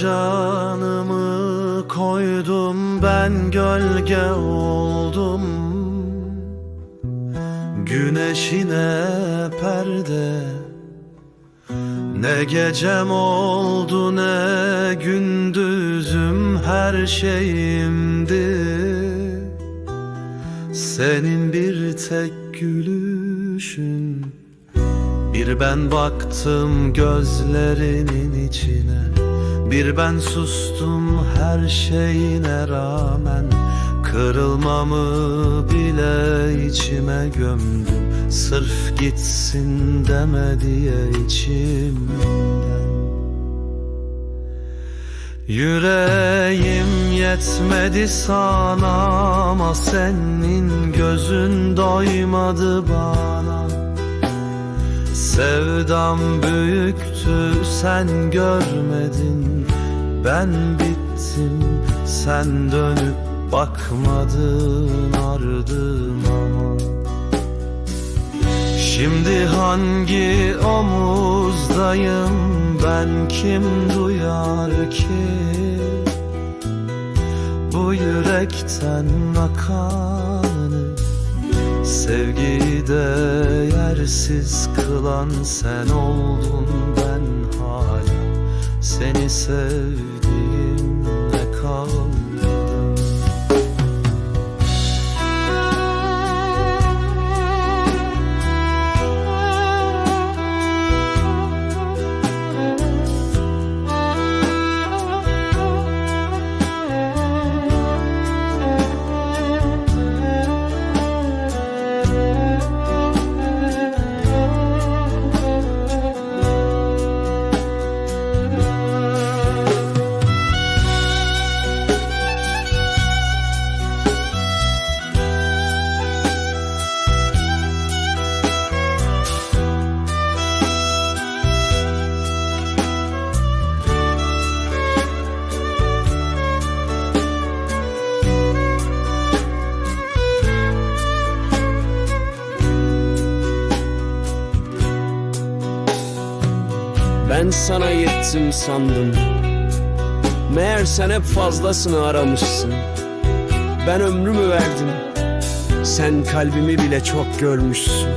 canımı koydum ben gölge oldum. Güneşine perde Ne gecem oldu ne gündüzüm her şeyimdi. Senin bir tek gülüşün bir ben baktım gözlerinin içine Bir ben sustum her şeyine rağmen Kırılmamı bile içime gömdüm. Sırf gitsin deme diye içimden. Yüreğim yetmedi sana ama senin gözün doymadı bana Sevdam büyüktü sen görmedin. Ben bittim sen dönüp bakmadın ardıma Şimdi hangi omuzdayım ben kim duyar ki? Bu yürekten akanı Sevgiyi değersiz kılan sen oldun ben hala Seni sevdiğimle kaldım Ben sana yettim sandım. Meğer sen hep fazlasını aramışsın. Ben ömrümü verdim. Sen kalbimi bile çok görmüşsün